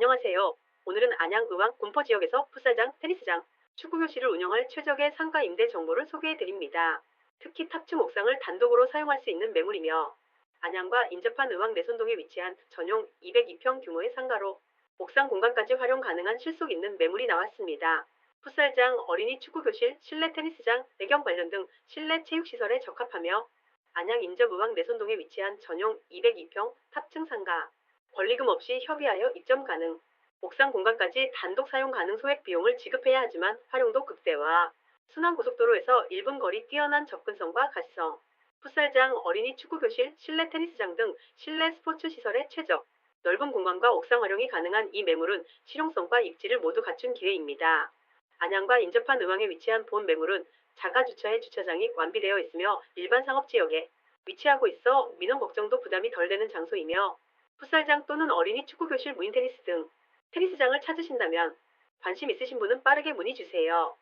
안녕하세요. 오늘은 안양 의왕 군포 지역에서 풋살장, 테니스장, 축구 교실을 운영할 최적의 상가 임대 정보를 소개해 드립니다. 특히 탑층 옥상을 단독으로 사용할 수 있는 매물이며 안양과 인접한 의왕 내손동에 위치한 전용 202평 규모의 상가로 옥상 공간까지 활용 가능한 실속 있는 매물이 나왔습니다. 풋살장, 어린이 축구교실, 실내 테니스장, 배경 관련 등 실내 체육시설에 적합하며 안양 인접 의왕 내손동에 위치한 전용 202평 탑층 상가 권리금 없이 협의하여 입점 가능 옥상 공간까지 단독 사용 가능 소액 비용을 지급해야 하지만 활용도 극대화 순환 고속도로에서 1분 거리 뛰어난 접근성과 가시성 풋살장, 어린이 축구교실, 실내 테니스장 등 실내 스포츠 시설의 최적 넓은 공간과 옥상 활용이 가능한 이 매물은 실용성과 입지를 모두 갖춘 기회입니다. 안양과 인접한 의왕에 위치한 본 매물은 자가 주차의 주차장이 완비되어 있으며 일반 상업 지역에 위치하고 있어 민원 걱정도 부담이 덜 되는 장소이며 풋살장 또는 어린이 축구교실 무인 테니스 등 테니스장을 찾으신다면 관심 있으신 분은 빠르게 문의 주세요.